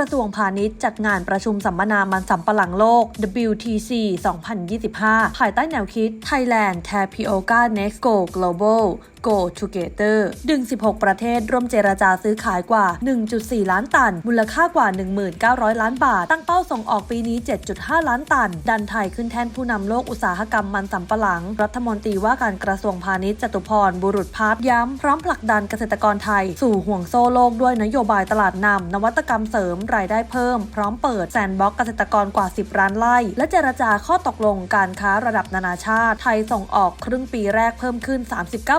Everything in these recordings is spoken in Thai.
ระทรวงพาณิชย์จัดงานประชุมสัมมนามันสำปะหลังโลก WTC 2025 ภายใต้แนวคิด Thailand Tapioca Next Go Global Go Together ดึง 16 ประเทศร่วมเจรจาซื้อขายกว่า 1.4 ล้านตัน มูลค่ากว่า 1,900 ล้านบาท ตั้งเป้าส่งออกปีนี้ 7.5 ล้านตัน ดันไทยขึ้นแท่นผู้นำโลกอุตสาหกรรมมันสำปะหลัง รัฐมนตรีว่าการกระทรวงพาณิชย์จตุพร บุรุษพัฒน์ย้ำ พร้อมผลักดันเกษตรกรไทย สู่ห่วงโซ่โลกด้วยนโยบายตลาดนำนวัตกรรมเสริมรายได้เพิ่ม พร้อมเปิดแซนด์บ็อกซ์เกษตรกรกว่า 10 ร้านไร่ และเจรจาข้อตกลงการค้าระดับนานาชาติ ไทยส่งออกครึ่งปีแรกเพิ่มขึ้น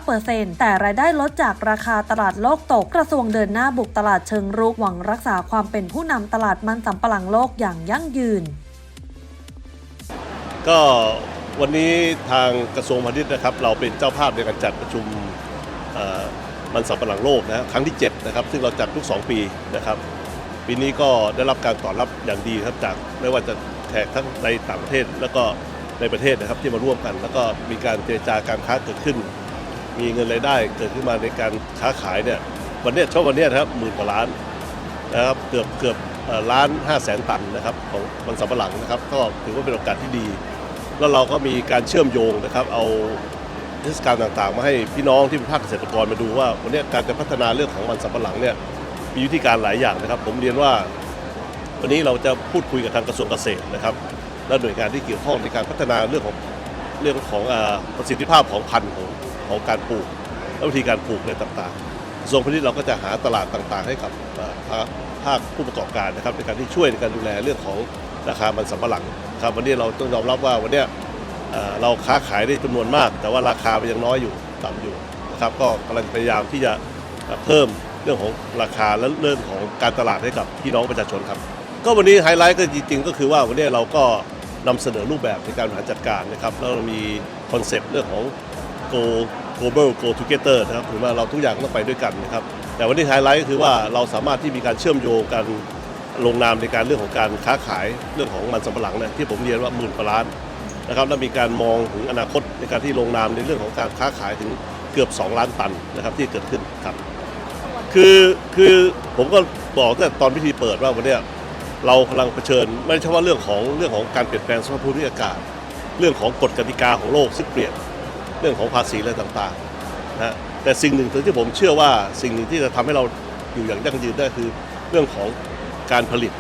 39%แต่รายได้ลดจากราคาตลาดโลกตก กระทรวงเดินหน้าบุกตลาดเชิงรุกหวังรักษาความเป็นผู้นำตลาดมันสำปะหลังโลกอย่างยั่งยืน ก็วันนี้ทางกระทรวงพาณิชย์นะครับ เราเป็นเจ้าภาพในการจัดประชุมมันสำปะหลังโลกนะครั้งที่7นะครับซึ่งเราจัดทุก 2 ปีนะครับ ปีนี้ก็ได้รับการตอบรับอย่างดีครับจากไม่ว่าจะแขกทั้งในต่างประเทศแล้วก็ในประเทศนะครับที่มาร่วมกัน แล้วก็มีการเจรจาการค้าเกิดขึ้น มีเงินรายได้เกิดขึ้นมาในการค้าขายเนี่ยวันนี้ยช่วงวันนี้นะครับหมื่นกว่าล้านนะครับเกือบเกือบล้านห้าแสนตันนะครับของมันสำปะหลังนะครับก็ถือว่าเป็นโอกาสที่ดี แล้วเราก็มีการเชื่อมโยงนะครับ เอาเทศกาลต่างๆ มาให้พี่น้องที่เป็นภาคเกษตรกรมาดูว่าวันนี้การจะพัฒนาเรื่องของมันสำปะหลังเนี่ย มีวิธีการหลายอย่างนะครับ ผมเรียนว่าวันนี้เราจะพูดคุยกับทางกระทรวงเกษตรนะครับ และหน่วยงานที่เกี่ยวข้องในการพัฒนาเรื่องของเรื่องของอประสิทธิภาพของพันธุ์ของของการปลูกและวิธีการปลูกอะไรต่างๆกระทรวงพาณิชย์เราก็จะหาตลาดต่างๆ ให้กับภาคผู้ประกอบการนะครับในการที่ช่วยในการดูแลเรื่องของราคามันสำปะหลังครับวันนี้เราต้องยอมรับว่าวันนี้เราค้าขายได้จำนวนมาก แต่ว่าราคามันยังน้อยอยู่ต่ำอยู่นะครับก็กำลังพยายามที่จะเพิ่ม เรื่องของราคาและเรื่องของการตลาดให้กับพี่น้องประชาชนครับ ก็วันนี้ไฮไลท์ก็จริงๆ ก็คือว่าวันนี้เราก็นำเสนอรูปแบบในการบริหารจัดการนะครับแล้วเรามีคอนเซปต์เรื่องของ go global go together นะครับถือว่าเราทุกอย่างต้องไปด้วยกันนะครับแต่วันนี้ไฮไลท์ก็คือว่าเราสามารถที่มีการเชื่อมโยงกันลงนามในการเรื่องของการค้าขายเรื่องของมันสำปะหลังเนี่ยที่ผมเรียนว่าหมื่นกว่าล้านนะครับและมีการมองถึงอนาคตในการที่ลงนามในเรื่องของการค้าขายถึงเกือบ 2 ล้านตันนะครับที่เกิดขึ้นครับ คือคือผมก็บอกตั้งแต่ตอนพิธีเปิดว่าวันเนี้ยเรากำลังเผชิญไม่ใช่ว่าเรื่องของเรื่องของการเปลี่ยนแปลงสภาพภูมิอากาศ เรื่องของกฎกติกาของโลกซึ่งเปลี่ยนเรื่องของภาษีอะไรต่างๆนะฮะแต่สิ่งหนึ่งที่ผมเชื่อว่าสิ่งหนึ่งที่จะทำให้เราอยู่อย่างยั่งยืนได้คือ เรื่องของการผลิต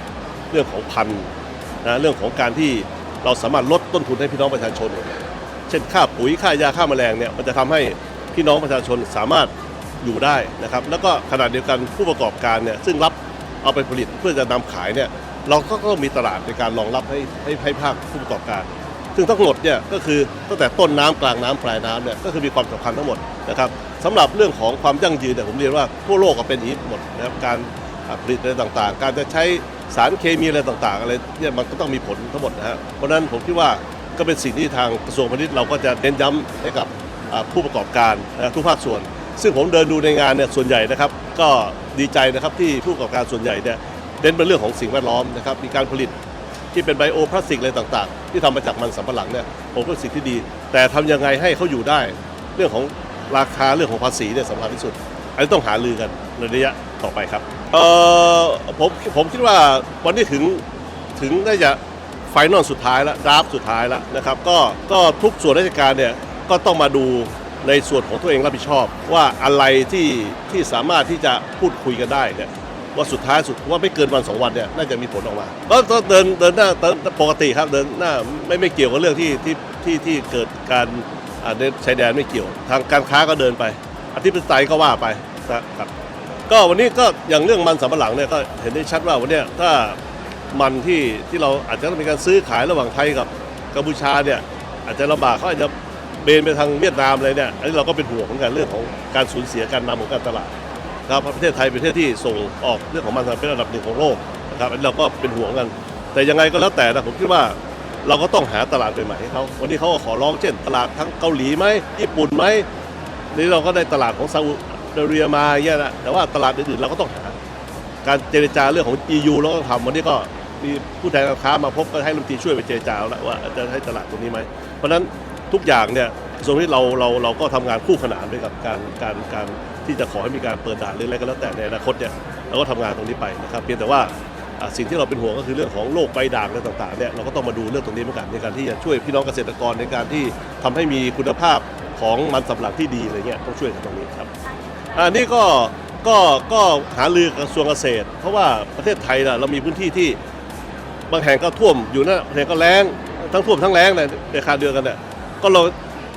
เรื่องของพันธุ์นะเรื่องของการที่เราสามารถลดต้นทุนให้พี่น้องประชาชน เช่นค่าปุ๋ยค่ายาค่าแมลงเนี่ยมันจะทำให้พี่น้องประชาชนสามารถ อยู่ได้นะครับ แล้วก็ขณะเดียวกันผู้ประกอบการเนี่ยซึ่งรับเอาไปผลิตเพื่อจะนำขายเนี่ยเราก็ต้องมีตลาดในการรองรับให้ให้ให้ภาคผู้ประกอบการ ซึ่งทั้งหมดเนี่ยก็คือตั้งแต่ต้นน้ำกลางน้ำปลายน้ำเนี่ยก็คือมีความสำคัญทั้งหมดนะครับสำหรับเรื่องของความยั่งยืนเนี่ยผมเรียนว่าทั่วโลกก็เป็นอย่างนี้หมดนะครับการผลิตอะไรต่างๆ การจะใช้สารเคมีอะไรต่างๆอะไรเนี่ยมันก็ต้องมีผลทั้งหมดนะฮะเพราะฉะนั้นผมคิดว่าก็เป็นสิ่งที่ทางกระทรวงพาณิชย์เราก็จะเน้นย้ำให้กับผู้ประกอบการทุกภาคส่วน ซึ่งผมเดินดูในงานเนี่ยส่วนใหญ่นะครับ ก็ดีใจนะครับที่ผู้ประกอบการส่วนใหญ่เนี่ยเน้นเป็นเรื่องของสิ่งแวดล้อมนะครับมีการผลิตที่เป็นไบโอพลาสติกอะไรต่างๆ ที่ทำมาจากมันสำปะหลังเนี่ยผมก็สิ่งที่ดี แต่ทำยังไงให้เขาอยู่ได้ เรื่องของราคาเรื่องของภาษีเนี่ยสำคัญที่สุด อันนี้ต้องหาลือกันในระยะต่อไปครับเออผมผมคิดว่าวันนี้ถึงถึงได้จะไฟนอลสุดท้ายแล้วดราฟสุดท้ายแล้วนะครับก็ก็ทุกส่วนราชการเนี่ยก็ต้องมาดู ในส่วนของตัวเองรับผิดชอบ ว่าอะไรที่ที่สามารถที่จะพูดคุยกันได้เนี่ยว่าสุดท้ายสุดว่าไม่เกินวันสองวันเนี่ยน่าจะมีผลออกมาก็เดินเดินหน้าเดินปกติครับเดินหน้าไม่ไม่เกี่ยวกับเรื่องที่ที่ที่ที่เกิดการอ่าในชายแดนไม่เกี่ยว ทางการค้าก็เดินไปอธิปไตยก็ว่าไปนะครับก็วันนี้ก็อย่างเรื่องมันสำปะหลังเนี่ยก็เห็นได้ชัดว่าวันเนี้ยถ้ามันที่ที่เราอาจจะต้องมีการซื้อขายระหว่างไทยกับกัมพูชาเนี่ยอาจจะลำบากเขาอาจจะ บนไปทางเวียดนามอะไรเนี่ยอันนี้เราก็เป็นห่วงเหมือนกันเรื่องของการสูญเสียการนำของการตลาดนะครับประเทศไทยเป็นประเทศที่ส่งออกเรื่องของมันเป็นอันดับหนึ่งของโลกนะครับอันนี้เราก็เป็นห่วงกัน แต่ยังไงก็แล้วแต่นะผมคิดว่าเราก็ต้องหาตลาดใหม่ให้เขาวันนี้เขาก็ขอร้องเช่น ตลาดทั้งเกาหลีไหมญี่ปุ่นไหมนี่เราก็ได้ตลาดของซาอุดิอาระเบียมาอย่างเงี้ยนะแต่ว่าตลาดอื่นๆเราก็ต้องหา การเจรจาเรื่องของ EU เราก็ต้องทำวันนี้ก็มีผู้แทนการค้ามาพบก็ให้รัฐมนตรีช่วยไปเจรจาแล้วว่าจะให้ตลาดตรงนี้ไหมเพราะฉะนั้น ทุกอย่างเนี่ยตรงนี้เราเราเราก็ทำงานคู่ขนานไปกับการการการที่จะขอให้มีการเปิดด่านหรืออะไรก็แล้วแต่ในอนาคตเนี่ยเราก็ทำงานตรงนี้ไปนะครับเพียงแต่ว่าสิ่งที่เราเป็นห่วงก็คือเรื่องของโรคใบด่างอะไรต่างๆเนี่ยเราก็ต้องมาดูเรื่องตรงนี้เหมือนกันในการที่จะช่วยพี่น้องเกษตรกรในการที่ทำให้มีคุณภาพของมันสำหลังที่ดีอะไรเงี้ยต้องช่วยกันตรงนี้ครับอันนี้ก็ก็ก็หาลือกระทรวงเกษตร เพราะว่าประเทศไทยเรามีพื้นที่ที่บางแห่งก็ท่วมอยู่นะบางแห่งก็แล้งทั้งท่วมทั้งแล้งเลยในคาเดียวกันเนี่ย ก็เรา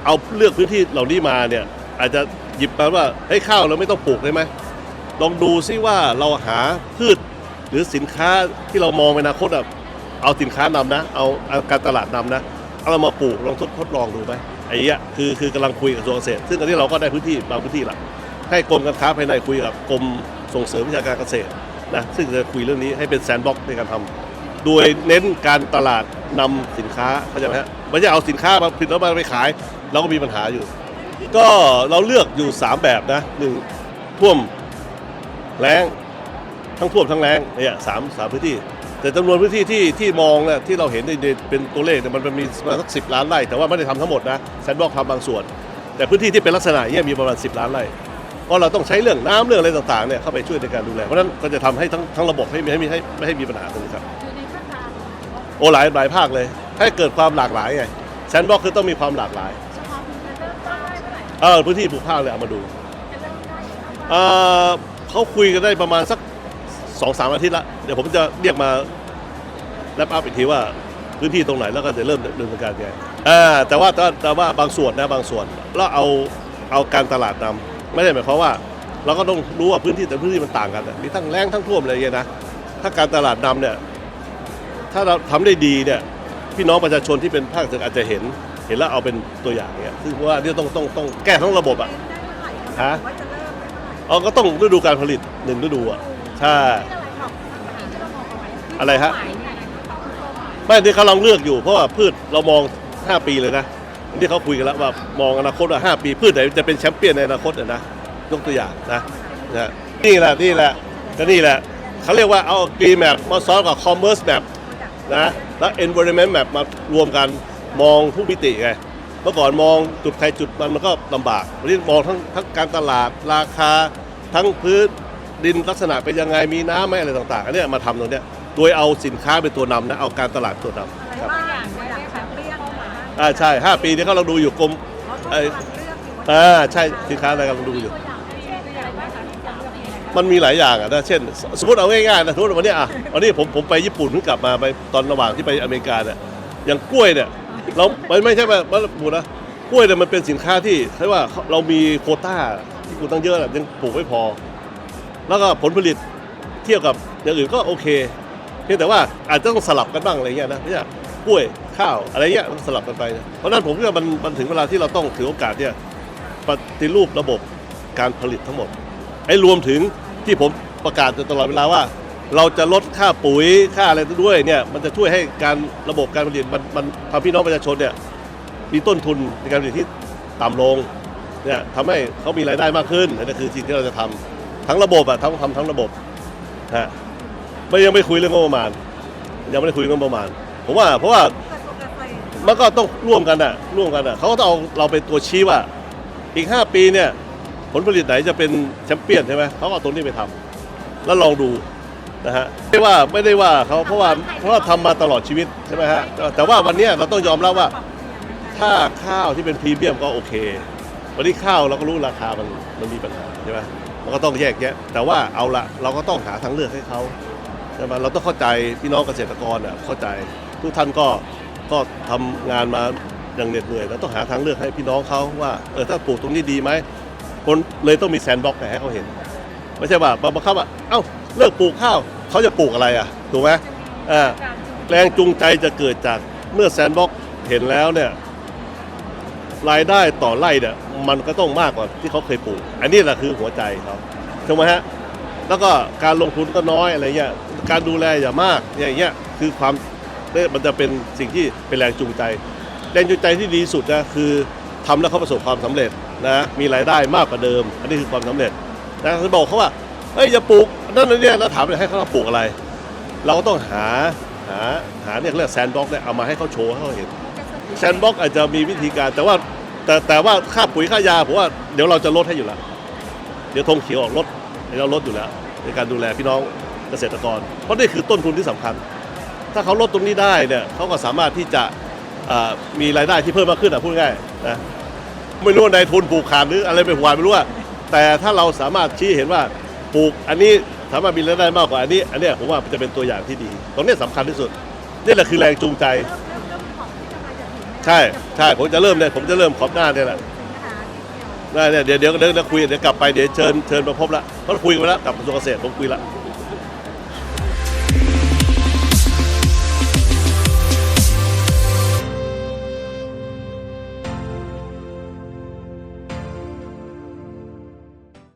เอาเลือกพื้นที่เหล่านี้มาเนี่ยอาจจะหยิบมาว่าเฮ้ยข้าวเราไม่ต้องปลูกได้ไหมลองดูซิว่าเราหาพืชหรือสินค้าที่เรามองไปอนาคตอะเอาสินค้านำนะเอาเอาการตลาดนำนะเอาเรามาปลูกลองทดทดลองดูไหมไอ้เนี้ยคือคือกำลังคุยกับกระทรวงเกษตร ซึ่งตอนนี้เราก็ได้พื้นที่บางพื้นที่ละให้กรมการค้าภายในคุยกับกรมส่งเสริมวิชาการเกษตรนะซึ่งจะคุยเรื่องนี้ให้เป็นแซนด์บ็อกซ์ในการทำโดยเน้นการตลาดนำสินค้าเข้าใจไหมฮะ ไม่ใช่เอาสินค้ามาผลิตแล้วมาไปขาย เราก็มีปัญหาอยู่ ก็เราเลือกอยู่ 3 แบบนะหนึ่งท่วมแรงทั้งท่วมทั้งแรงเนี่ยสามสามพื้นที่ แต่จำนวนพื้นที่ที่ที่มองเนี่ยที่เราเห็นในในเป็นตัวเลขเนี่ยมันมันมีประมาณสักสิล้านไร่แต่ว่าไม่ได้ทำทั้งหมดนะแซนด์บ็อกซ์ทำบางส่วน แต่พื้นที่ที่เป็นลักษณะเนี้ยมีประมาณ 10 ล้านไร่เพราะเราต้องใช้เรื่องน้ำเรื่องอะไรต่างๆเนี่ยเข้าไปช่วยในการดูแลเพราะฉะนั้นก็จะทำให้ทั้งทั้งระบบให้ไม่ให้มีให้ไม่ให้มีปัญหาตรงนี้ครับอยู่ในขั้นตอนโอ้หลายหลายภาคเลย ให้เกิดความหลากหลายไงแซนด์บ็อกคือต้องมีความหลากหลาย เฉพาะพื้นที่เริ่มได้เมื่อไหร่เออพื้นที่ปลูกข้าวเลยเอามาดูจะเริ่มได้อย่างไรเออเขาคุยกันได้ประมาณสักสองสามอาทิตย์ละเดี๋ยวผมจะเรียกมาแลปอัพอีกทีว่าพื้นที่ตรงไหนแล้วก็จะเริ่มดำเนินการยังไงอ่าแต่ว่าแต่ว่าแต่ว่าบางส่วนนะบางส่วนเราเอาเอาการตลาดนำไม่ได้หมายความว่า เราก็ต้องรู้ว่าพื้นที่แต่พื้นที่มันต่างกันอะมีทั้งแรงทั้งท่วมอะไรอย่างเงี้ยนะถ้าการตลาดนำเนี่ยถ้าเราทำได้ดีเนี่ย พี่น้องประชาชนที่เป็นภาคเอกชนอาจจะเห็น เห็นแล้วเอาเป็นตัวอย่างเนี่ยซึ่งว่าเนี่ยต้องต้องต้องแก้ทั้งระบบอะฮะว่าจะเริ่มได้เมื่อไหร่อ๋อก็ต้องฤดูการผลิตหนึ่งฤดูอะใช่อะไรของสิ่งที่เรามองเอาไว้อะไรฮะเป้าหมายเนี่ยต้องเป้าหมายไม่ที่เขาลองเลือกอยู่เพราะว่าพืชเรามอง 5 ปีเลยนะที่เขาคุยกันแล้วว่ามองอนาคตว่า 5 ปีพืชไหนจะเป็นแชมเปี้ยนในอนาคตนะยกตัวอย่างนะนะนี่แหละนี่แหละก็นี่แหละเขาเรียกว่าเอากรีแมปมาซ้อนกับคอมเมอร์สแมป นะแล้ว environment map มารวมกันมองทุกมิติไงเมื่อก่อนมองจุดใครจุดมันมันก็ลำบากวันนี้มองทั้งทั้งการตลาดราคา ทั้งพื้นดินลักษณะเป็นยังไงมีน้ำไหมอะไรต่างๆอันเนี้ยมาทำตรงเนี้ยโดยเอาสินค้าเป็นตัวนำนะเอาการตลาดตัวนำครับตัวอย่างตัวอย่างแชมเปี้ยนเป้าหมายอ่าใช่ 5 ปีนี้เขาเราดูอยู่กรมเขาต้องกำลังเลือกอยู่ว่าอ่าใช่สินค้าอะไรกำลังดูอยู่ ตัวอย่างเช่นตัวอย่าง มันมีหลายอย่างอะนะเช่น สมมติเอาง่ายๆนะสมมติวันนี้อะวันนี้ผมผมไปญี่ปุ่นเพิ่งกลับมาไปตอนระหว่างที่ไปอเมริกาเนี่ยอย่างกล้วยเนี่ยเราไม่ไม่ใช่ว่าว่าปลูกนะกล้วยเนี่ยมันเป็นสินค้าที่ใช่ว่าเรามีโควต้าที่ปลูตั้งเยอะน่ะยังปลูกไม่พอ แล้วก็ผลผลิตเทียบกับอย่างอื่นก็โอเคเพียงแต่ว่าอาจจะต้องสลับกันบ้างอะไรเงี้ยนะไม่ใช่กล้วยข้าวอะไรเงี้ยต้องสลับกันไป เพราะฉะนั้นผมคิดว่ามันมันถึงเวลาที่เราต้องถือโอกาสเนี่ยปฏิรูประบบการผลิตทั้งหมดไอ้รวมถึง ที่ผมประกาศตลอดเวลาว่า เราจะลดค่าปุ๋ยค่าอะไรด้วยเนี่ยมันจะช่วยให้การระบบการผลิตมันมันทำพี่น้องประชาชนเนี่ยมีต้นทุนในการผลิตที่ต่ำลงเนี่ยทำให้เขามีรายได้มากขึ้นนั่นคือสิ่งที่เราจะทำทั้งระบบอะทั้งทำทั้งระบบฮะไม่ยังไม่คุยเรื่องงบประมาณ ยังไม่ได้คุยเรื่องงบประมาณผมว่าเพราะว่ามันก็ต้องร่วมกันน่ะร่วมกันน่ะเขาก็ต้องเอาเราเป็นตัวชี้ว่า อีก 5 ปีเนี่ย ผลผลิตไหนจะเป็นแชมเปี้ยนใช่ไหมเขาก็เอาตรงนี้ไปทำแล้วลองดูนะฮะไม่ว่าไม่ได้ว่าเขาเพราะว่าเพราะว่าทำมาตลอดชีวิตใช่ไหมฮะแต่แต่ว่าวันเนี้ยเราต้องยอมรับว่า ถ้าข้าวที่เป็นพรีเมียมก็โอเค วันนี้ข้าวเราก็รู้ราคามันมันมีปัญหาใช่ไหมมันก็ต้องแยกแยะ แต่ว่าเอาละเราก็ต้องหาทางเลือกให้เขาใช่ไหมเราต้องเข้าใจพี่น้องเกษตรกรอะเข้าใจทุกท่านก็ก็ทำงานมาอย่างเหน็ดเหนื่อยแล้วต้องหาทางเลือกให้พี่น้องเขาว่าเออถ้าปลูกตรงนี้ดีไหม คนเลยต้องมีแซนด์บ็อกซ์ให้เขาเห็น ไม่ใช่ว่าบังคับว่าเอ้าเลิกปลูกข้าวเขาจะปลูกอะไรอะถูกไหมอ่าแรงจูงใจจะเกิดจากเมื่อแซนด์บ็อกซ์เห็นแล้วเนี่ยรายได้ต่อไร่เนี่ยมันก็ต้องมากกว่าที่เขาเคยปลูก อันนี้แหละคือหัวใจเขาถูกไหมฮะแล้วก็การลงทุนก็น้อยอะไรเงี้ยการดูแลอย่ามากอย่างเงี้ยคือความเนี่ยมันจะเป็นสิ่งที่เป็นแรงจูงใจ แรงจูงใจที่ดีสุดนะคือทำแล้วเขาประสบความสำเร็จ นะมีรายได้มากกว่าเดิม อันนี้คือความสำเร็จนะถ้าบอกเขาว่าเฮ้ยอย่าปลูกนั่นนั่นเนี่ยแล้วถามเลยให้เขาปลูกอะไร เราก็ต้องหาหาหาเนี่ยเรียกแซนบ็อกเนี่ยเอามาให้เขาโชว์ให้เขาเห็นแซนบ็อกอาจจะมีวิธีการแต่ว่าแต่แต่ว่าค่าปุ๋ยค่ายาผมว่าเดี๋ยวเราจะลดให้อยู่แล้วเดี๋ยวธงเขียวออกลดเราลดอยู่แล้ว ในการดูแลพี่น้องเกษตรกร เพราะนี่คือต้นทุนที่สำคัญ ถ้าเขาลดตรงนี้ได้เนี่ยเขาก็สามารถที่จะมีรายได้ที่เพิ่มมากขึ้นอะพูดง่ายนะ ไม่รู้ว่านายทุนปลูกขาดหรืออะไรไปหัวไม่รู้ว่าแต่ถ้าเราสามารถชี้เห็นว่าปลูกอันนี้สามารถมีรายได้มากกว่าอันนี้ อันเนี้ยผมว่าจะเป็นตัวอย่างที่ดี ตรงเนี้ยสำคัญที่สุดนี่แหละคือแรงจูงใจเริ่มเริ่มเริ่มของที่กำลังจะถึงเนี่ยใช่ใช่ผมจะเริ่มเลยผมจะเริ่มขอบหน้าเนี่ยแหละสินค้าที่เกี่ยวได้เนี่ยเดี๋ยวเดี๋ยวเดี๋ยวเดี๋ยวคุยเดี๋ยวกลับไปเดี๋ยวเชิญเชิญมาพบละเพราะคุยกันไปแล้วกับกระทรวงเกษตรผมคุยละเ